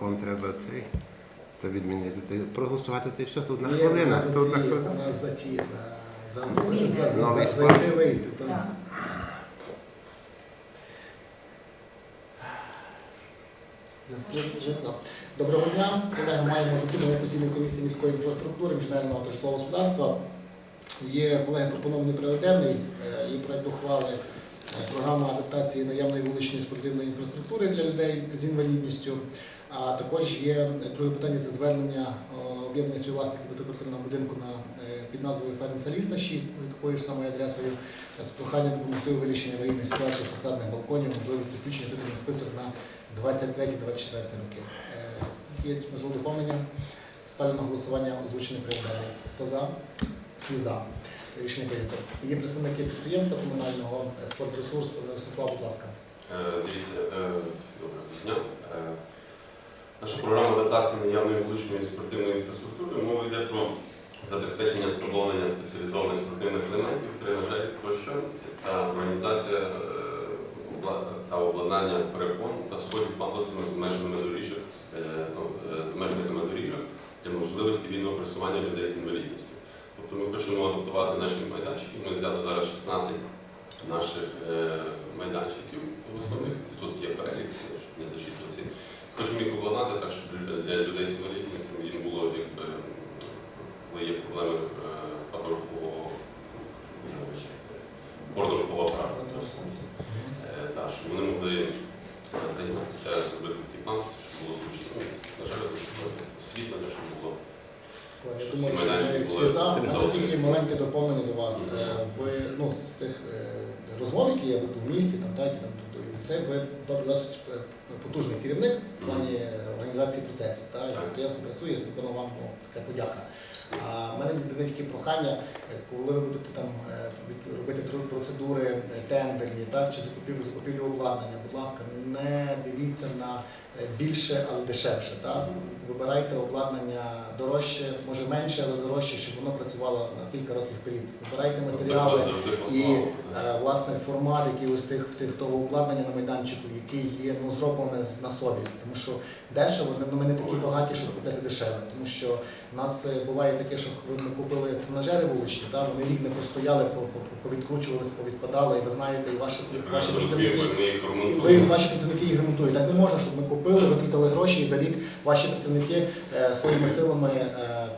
Вам треба цей то відмінити. Та проголосувати й все, тут на хвилина. Тут на вона за ті, за, за, за, за, так. Так. Доброго дня, колеги. Маємо засідання постійної комісії міської інфраструктури, інженерного та житлового господарства. Є колеги пропонований денний е, і проект ухвали програма адаптації наявної вуличної спортивної інфраструктури для людей з інвалідністю. А також є е, друге питання це звернення е, об'єднання співвласників багатоквартирного будинку на е, під назвою Ференца Ліста 6 такою ж самою адресою е, з проханням допомогти у вирішенні аварійної ситуації фасадних балконів, можливості включення титульний список на 23-24 роки. Е, Є можливе доповнення. Ставлю на голосування озвучений денний. Хто за? Всі за. Рішення прийнято. Є представники підприємства комунального е, спортресурс. Ростислав, будь ласка. Е, Дивіться, е, доброго дня. Е, Наша програма адаптації наявної вуличної спортивної інфраструктури мова йде про забезпечення встановлення спеціалізованих спортивних елементів, тренажерів тощо та організація е, та обладнання перепон та сходів пандусами з е, ну, е, доріжок для можливості вільного пересування людей з інвалідністю. Тобто ми хочемо адаптувати наші майданчики. Ми взяли зараз 16 наших е, майданчиків основних. Тут є перелік, щоб не зачитувати. Хочемо їх обладнати так, щоб для- людей з інвалідністю їм було, якби, коли є проблеми е, подорожового бордорухового права. Е, Так, щоб вони могли займатися, зробити такі плани, щоб було зручно. Ну, На жаль, освітлення, щоб було. Я думаю, що ми всі за. Але цивілізовані. тільки маленьке доповнення до вас. Е, В ну, з тих е, розмов, які є тут в місті, там, так, там, тобто, це ви добре досить е, потужний керівник в плані організації процесів. Так, підприємство працює, звичайно, вам ну, така подяка. А в мене тільки прохання, коли ви будете там робити процедури тендерні, так, чи закупівлю закупівлю обладнання, будь ласка, не дивіться на більше, але дешевше. Так? Вибирайте обладнання дорожче, може менше, але дорожче, щоб воно працювало на кілька років вперед. Вибирайте матеріали і е, власне формат, який ось тих, тих того обладнання на майданчику, який є ну, зроблене на совість. Тому що дешево, ну, ми не такі багаті, щоб купити дешеве. Тому що в нас е, буває таке, що ми купили тренажери вуличні, та, вони рік не простояли, по- по- повідкручувались, повідпадали, і ви знаєте, і ваші, ваші працівники їх ремонтують. Так не можна, щоб ми купили, витратили гроші і за рік ваші працівники е, своїми силами е,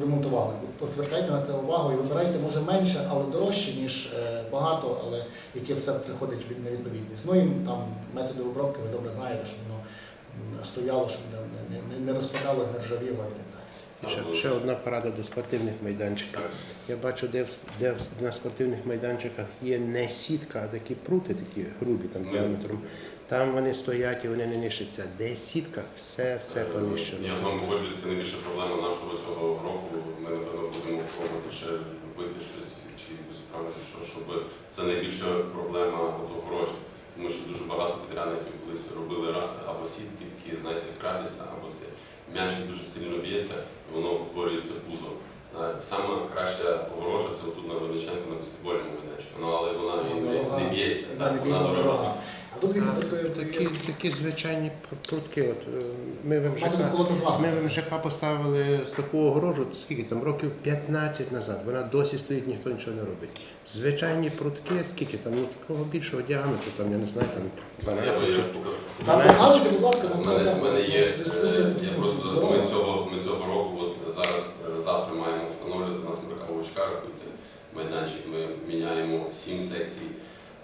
ремонтували. От звертайте на це увагу і вибирайте може менше, але дорожче, ніж е, багато, але яке все приходить від невідповідність. Ну і там методи обробки ви добре знаєте, щоб воно стояло, щоб не, не, не, ржавіло і так далі. Ще, ще одна порада до спортивних майданчиків. Я бачу, де, де на спортивних майданчиках є не сітка, а такі прути, такі грубі там діаметром. Там вони стоять і вони не нищаться. Де сітка, все, все Е, поміщено. Я з вами погоджуюсь, це найбільша проблема нашого цього року. Ми напевно будемо пробувати ще робити щось чи якусь що щоб це найбільша проблема огорожі. Тому що дуже багато підрядників колись робили або сітки, такі, знаєте, крадеться, або це м'ячик дуже сильно б'ється, і воно утворюється пузо. Е, Саме краща огорожа це отут на Величенко на баскетбольному майданчику. Ну але вона не, не б'ється. Вона Так, вона бійся дорога. Тобто Такі, такі звичайні пр- прутки. От, е, ми в МЖК, ми в МЖК поставили з таку огорожу, скільки там, років 15 назад. Вона досі стоїть, ніхто нічого не робить. Звичайні прутки, скільки там, ну такого більшого діаметру, там, я не знаю, там 12 чи. Там показуйте, будь ласка, мене, в мене є, е, я просто ми цього, ми цього року, от зараз, е, завтра маємо встановлювати у нас Михайловичка, рахуйте, майданчик, ми міняємо 7 секцій,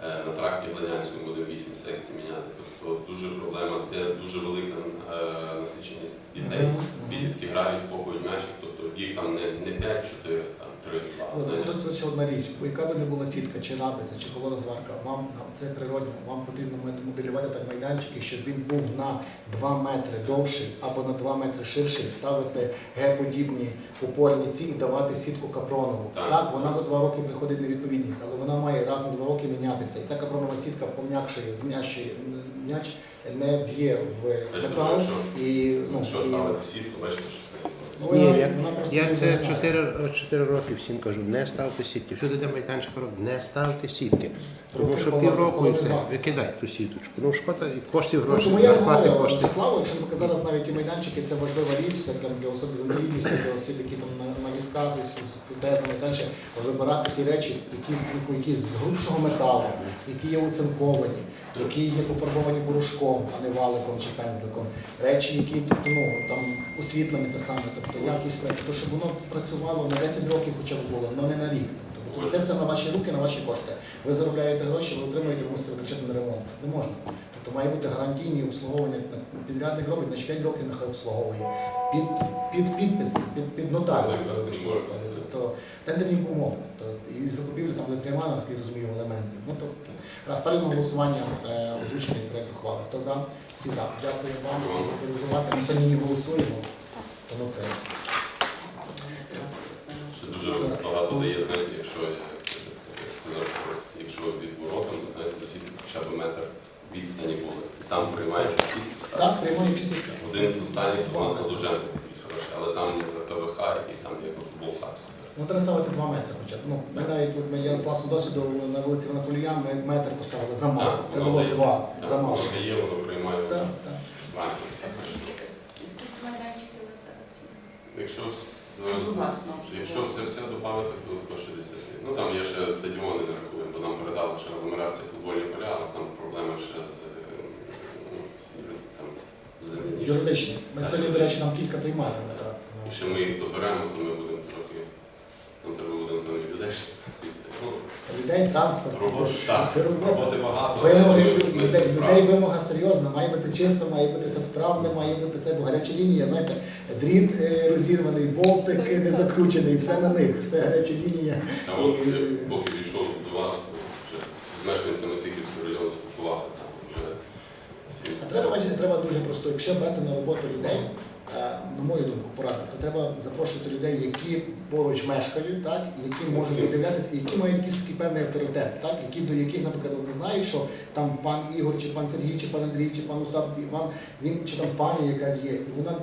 на тракті Глинянському буде 8 секцій міняти. Тобто дуже проблема, де дуже велика е, насиченість дітей. Підлітки грають, попують м'ячик, тобто їх там не, не 5, 4, там 3, 2. Але знаєте. тут ще одна річ, бо яка би не була сітка, чи рабиця, чи колона зварка, вам нам це природно, вам потрібно мод- моделювати так майданчики, щоб він був на 2 метри довший або на 2 метри ширший, ставити Г-подібні опорні ці і давати сітку капронову. Так. Так. вона за 2 роки приходить невідповідність, але вона має раз на 2 роки мінятися. І ця капронова сітка пом'якшує, зм'ящує м'яч, не б'є в метал якщо- і ну Якщо і- ставити сітку, бачите, що Ні, вона- я, це вимагає. 4, 4 роки всім кажу, не ставте сітки. Всюди де майданчик не ставте сітки. Тому що півроку і завтра. викидай ту сіточку. Ну шкода і коштів Ну, грошей, тому я зарплати говорю. Слава, якщо ми зараз навіть і майданчики це важлива річ, це там для осіб з інвалідністю, для осіб, які там на, на візках, десь з протезами, і далі вибирати ті речі, які, ну, які з грубшого металу, які є оцинковані, які є пофарбовані порошком, а не валиком чи пензликом. Речі, які тобто, ну, там освітлені те саме, тобто якість, тобто, щоб воно працювало на 10 років хоча б було, але не на рік. Тобто, це все на ваші руки, на ваші кошти. Ви заробляєте гроші, ви отримуєте, ви мусите витрачати на ремонт. Не можна. Тобто має бути гарантійні обслуговування. Підрядник робить на 5 років, нехай обслуговує. Під, під підпис, під, під нотаріус. Тобто тендерні умови. Тобто, і закупівлі там буде пряма, наскільки розумію, елементів. Ну, раз, ставлю на голосування е, озвучений проєкт ухвали. Хто за? Всі за. Дякую вам. Ми сьогодні не голосуємо. Тому це. Ще дуже багато дає, знаєте, якщо е, зараз, якщо від ворота, то знаєте, досі хоча б метр відстані були. І там приймають всі. Так, приймаю всі. Один з останніх у нас на Довженко такий хороший, але там ТВХ і там є футбол так. Ну, треба ставити 2 метри хоча б. Ну, ми навіть тут ми- я з власного досвіду на вулиці Анатоліян, ми метр поставили замало. Так, Треба воно було дає. 2, Так, замало. воно дає, воно приймає. Так, так. Скільки майданчиків ви зараз? Якщо, вс- ну. якщо все, все додати, то до 60. Ну там є ще стадіони, не рахуємо, бо нам передали ще агломерація футбольні поля, але там проблеми ще з, е, ну, з там, землі. Юридичні. Ми сьогодні, до речі, нам кілька приймали. ще ми їх доберемо, то ми будемо трохи, нам треба буде напевно людей. Ну, Людей, транспорт. це так, Це робота. роботи багато. але Вимоги ми- людей, ми людей, справимо. людей вимога серйозна, має бути чисто, має бути все справне, має бути це, бо гаряча лінія, знаєте, дріт е, розірваний, болтик е, не закручений, все на них, все гаряча лінія. А от І- я поки війшов до вас, вже з мешканцями Сихівського району спілкувався, там вже всі. А треба бачити, треба дуже просто. Якщо брати на роботу людей, е, на мою думку, порада, то треба запрошувати людей, які поруч мешкають, так, і які можуть додивлятися, і які мають якийсь такий певний авторитет, так, які, до яких, наприклад, вони знають, що там пан Ігор, чи пан Сергій, чи пан Андрій, чи пан Остап Іван, він чи там пані якась є, і вона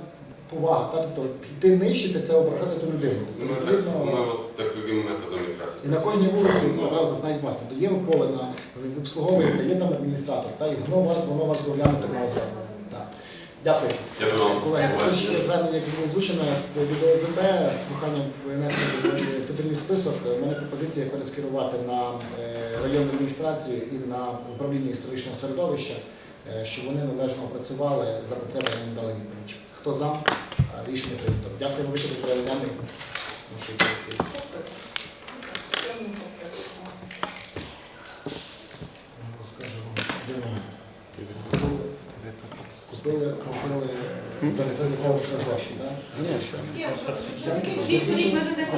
повага, так, тобто йти нищити це ображати ту людину. Ну, Тобто, ми так, відповідно, ми от таким методом якраз. і на кожній вулиці навіть вас. Тобто є поле на обслуговується, є там адміністратор, та, і воно вас, воно вас доглянути може. Дякую. Колеги, також звернення, яке було озвучено від ОСБ, проханням внести в титульний список. У мене пропозиція перескерувати на е, районну адміністрацію і на управління історичного середовища, е, щоб вони належно опрацювали за потреби не дали відповідь. Хто за? Е, Рішення прийнято. Дякую вичерпу перегляданий. Тому що є всі. Розкажу вам один момент. Купили, купили, то не то не гроші, так? Ми задаємо.